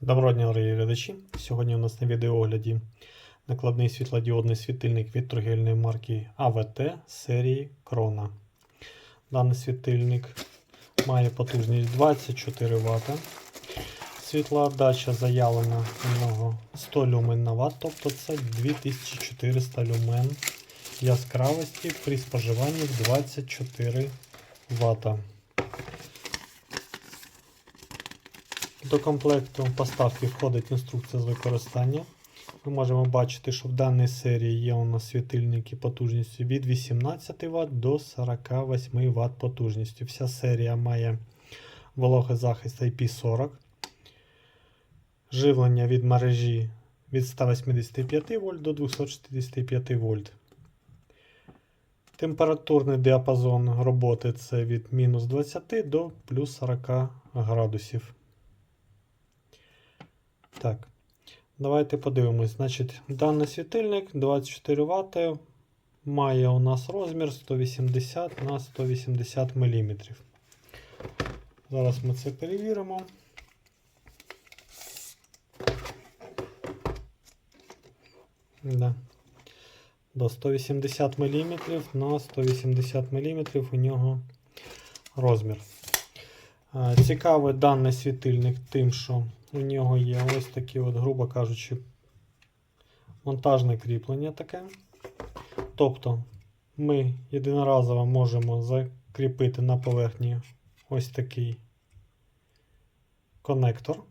Доброго дня, дорогі глядачі. Сьогодні у нас на відеоогляді накладний світлодіодний світильник від торгівельної марки АВТ серії Крона. Даний світильник має потужність 24 Вт. Світлоотдача заявлена у нього 100 люмен на Вт, тобто це 2400 люмен яскравості при споживанні в 24 Вт. До комплекту поставки входить інструкція з використання. Ми можемо бачити, що в даній серії є у нас світильники потужністю від 18 Вт до 48 Вт потужністю. Вся серія має вологозахист IP40, живлення від мережі від 185 В до 265 В. Температурний діапазон роботи це від мінус 20 до плюс 40 градусів. Так, давайте подивимось. Значить, даний світильник 24 Вт має у нас розмір 180 на 180 мм. Зараз ми це перевіримо. Да. До 180 мм на 180 мм у нього розмір. Цікавий даний світильник тим, що у нього є ось такі, от, грубо кажучи, монтажне кріплення таке. Тобто ми єдиноразово можемо закріпити на поверхні ось такий конектор.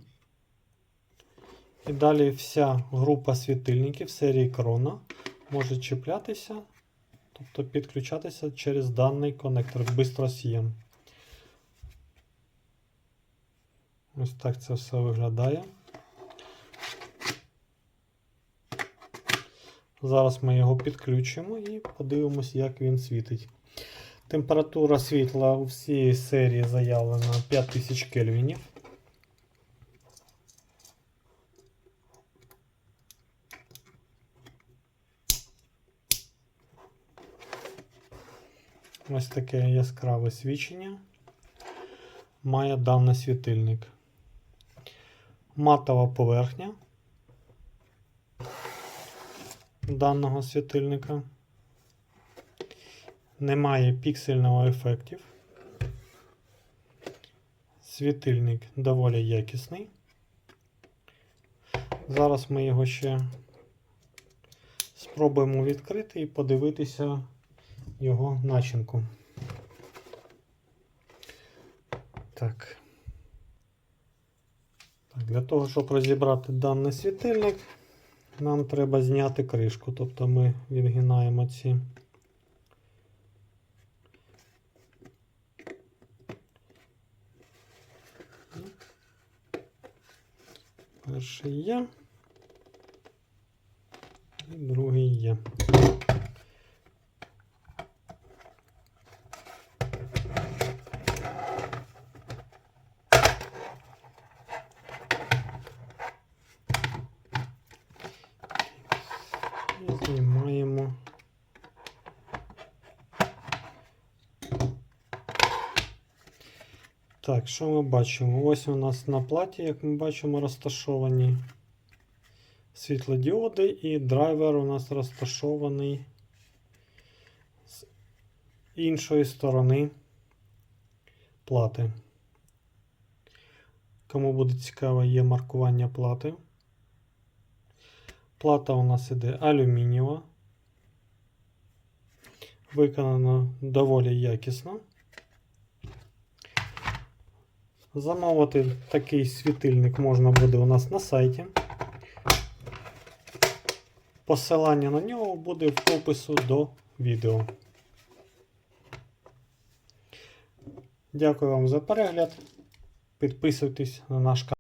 І далі вся група світильників серії Corona може чіплятися, тобто підключатися через даний конектор бистросієм. Ось так це все виглядає. Зараз ми його підключимо і подивимось, як він світить. Температура світла у всій серії заявлена 5000 кельвінів. Ось таке яскраве свічення має даний світильник. Матова поверхня даного світильника. Немає піксельного ефектів. Світильник доволі якісний. Зараз ми його ще спробуємо відкрити і подивитися його начинку. Так. Для того, щоб розібрати даний світильник, нам треба зняти кришку. Тобто ми відгинаємо ці. Перший є. І другий є. І знімаємо. Так, що ми бачимо? Ось у нас на платі, як ми бачимо, розташовані світлодіоди, і драйвер у нас розташований з іншої сторони плати. Кому буде цікаво, є маркування плати. Плата у нас іде алюмінієва. Виконана доволі якісно. Замовити такий світильник можна буде у нас на сайті. Посилання на нього буде в опису до відео. Дякую вам за перегляд. Підписуйтесь на наш канал.